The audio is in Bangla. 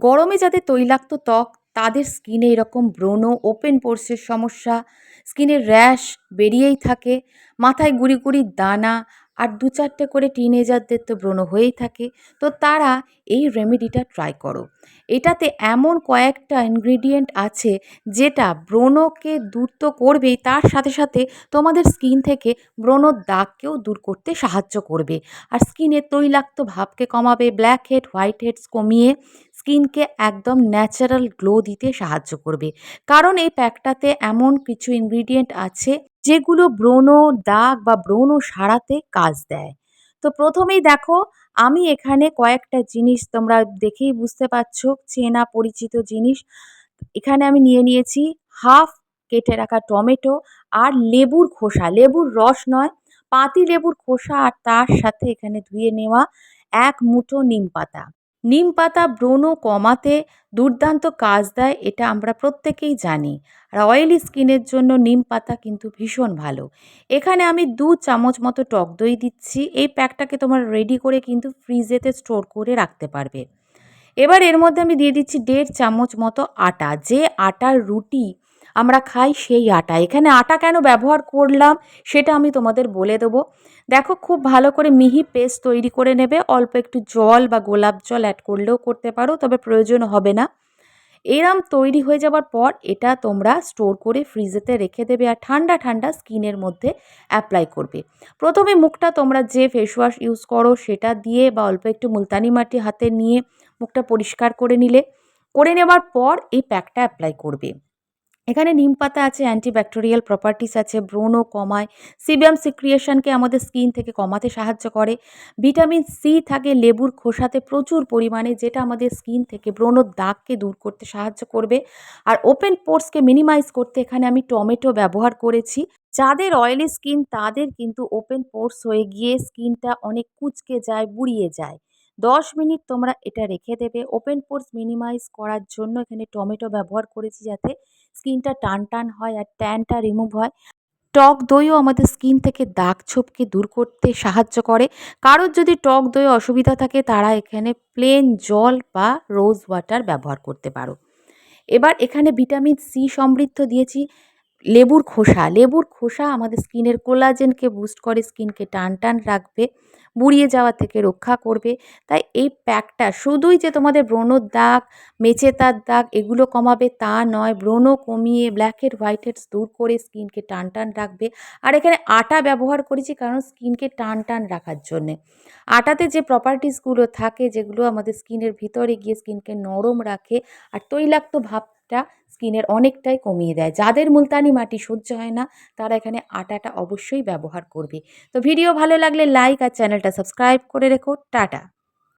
গরমে যাদের তৈলাক্ত ত্বক, তাদের স্কিনে এরকম ব্রণ, ওপেন পোর্সের সমস্যা, স্কিনের র্যাশ বেরিয়েই থাকে, মাথায় গুড়ি গুড়ি দানা আর দু চারটে করে টিনেজারদের তো ব্রণ হয়েই থাকে, তো তারা এই রেমেডিটা ট্রাই করো। এটাতে এমন কয়েকটা ইনগ্রিডিয়েন্ট আছে যেটা ব্রণকে দূর তো করবেই, তার সাথে সাথে তোমাদের স্কিন থেকে ব্রণর দাগকেও দূর করতে সাহায্য করবে। আর স্কিনের তৈলাক্ত ভাবকে কমাবে ব্ল্যাক হেড হোয়াইট হেডস কমিয়ে স্কিনকে একদম ন্যাচারাল গ্লো দিতে সাহায্য করবে। কারণ এই প্যাকটাতে এমন কিছু ইনগ্রিডিয়েন্ট আছে যেগুলো ব্রণ দাগ বা ব্রণ সারাতে কাজ দেয়। তো প্রথমেই দেখো, আমি এখানে কয়েকটা জিনিস তোমরা দেখেই বুঝতে পারছ, চেনা পরিচিত জিনিস। এখানে আমি নিয়ে নিয়েছি হাফ কেটে রাখা টমেটো আর লেবুর খোসা। লেবুর রস নয়, পাতি লেবুর খোসা আর তার সাথে এখানে ধুয়ে নেওয়া এক মুঠো নিম পাতা। নিম পাতা ব্রণ কমাতে দুর্দান্ত কাজ দেয়, এটা আমরা প্রত্যেকেই জানি। আর অয়েলি স্কিনের জন্য নিম পাতা কিন্তু ভীষণ ভালো। এখানে আমি দু চামচ মতো টক দই দিচ্ছি, এই প্যাকটাকে তোমার রেডি করে কিন্তু ফ্রিজেতে স্টোর করে রাখতে পারবে। এবার এর মধ্যে আমি দিয়ে দিচ্ছি দেড় চামচ মতো আটা, যে আটার রুটি আমরা খাই সেই আটা। এখানে আটা কেন ব্যবহার করলাম সেটা আমি তোমাদের বলে দেবো। দেখো খুব ভালো করে মিহি পেস্ট তৈরি করে নেবে। অল্প একটু জল বা গোলাপ জল অ্যাড করলেও করতে পারো, তবে প্রয়োজন হবে না। এরম তৈরি হয়ে যাবার পর এটা তোমরা স্টোর করে ফ্রিজেতে রেখে দেবে আর ঠান্ডা ঠান্ডা স্কিনের মধ্যে অ্যাপ্লাই করবে। প্রথমে মুখটা তোমরা যে ফেস ওয়াশ ইউজ করো সেটা দিয়ে বা অল্প একটু মুলতানি মাটি হাতে নিয়ে মুখটা পরিষ্কার করে নিলে। করে নেবার পর এই প্যাকটা অ্যাপ্লাই করবে। এখানে নিম পাতা আছে অ্যান্টিব্যাকটেরিয়াল প্রপার্টিস আছে ব্রণ কমায়, সিবিয়াম সিক্রিয়েশনকে আমাদের স্কিন থেকে কমাতে সাহায্য করে। ভিটামিন সি থাকে লেবুর খোসাতে প্রচুর পরিমাণে, যেটা আমাদের স্কিন থেকে ব্রণর দাগকে দূর করতে সাহায্য করবে। আর ওপেন পোর্সকে মিনিমাইজ করতে এখানে আমি টমেটো ব্যবহার করেছি। যাদের অয়েলি স্কিন, তাদের কিন্তু ওপেন পোর্স হয়ে গিয়ে স্কিনটা অনেক কুচকে যায়, বুড়িয়ে যায়। দশ মিনিট তোমরা এটা রেখে দেবে। ওপেন পোর্স মিনিমাইজ করার জন্য এখানে টমেটো ব্যবহার করেছি যাতে স্কিনটা টান টান হয় আর ট্যানটা রিমুভ হয়। টক দইও আমাদের স্কিন থেকে দাগ ছোপকে দূর করতে সাহায্য করে। কারোর যদি টক দই অসুবিধা থাকে তারা এখানে প্লেন জল বা রোজ ওয়াটার ব্যবহার করতে পারো। এবার এখানে ভিটামিন সি সমৃদ্ধ দিয়েছি। লেবুর খোসা লেবুর খোসা আমাদের স্কিনের কোলাজেনকে বুস্ট করে, স্কিনকে টান টান রাখবে, বুড়িয়ে যাওয়া থেকে রক্ষা করবে। তাই এই প্যাকটা শুধুই যে তোমাদের ব্রণর দাগ মেচেতার দাগ এগুলো কমাবে তা নয়, ব্রণ কমিয়ে ব্ল্যাক হেড হোয়াইট হেডস দূর করে স্কিনকে টান টান রাখবে। আর এখানে আটা ব্যবহার করেছি কারণ স্কিনকে টান টান রাখার জন্যে। আটাতে যে প্রপার্টিসগুলো থাকে যেগুলো আমাদের স্কিনের ভিতরে গিয়ে স্কিনকে নরম রাখে, আর তৈলাক্ত ভাবটা স্কিনের অনেকটাই কমিয়ে দেয়। যাদের মুলতানি মাটি সহ্য হয় না, তারা এখানে আটাটা অবশ্যই ব্যবহার করবে। তো ভিডিও ভালো লাগলে লাইক আর চ্যানেলটা সাবস্ক্রাইব করে রেখো। টাটা।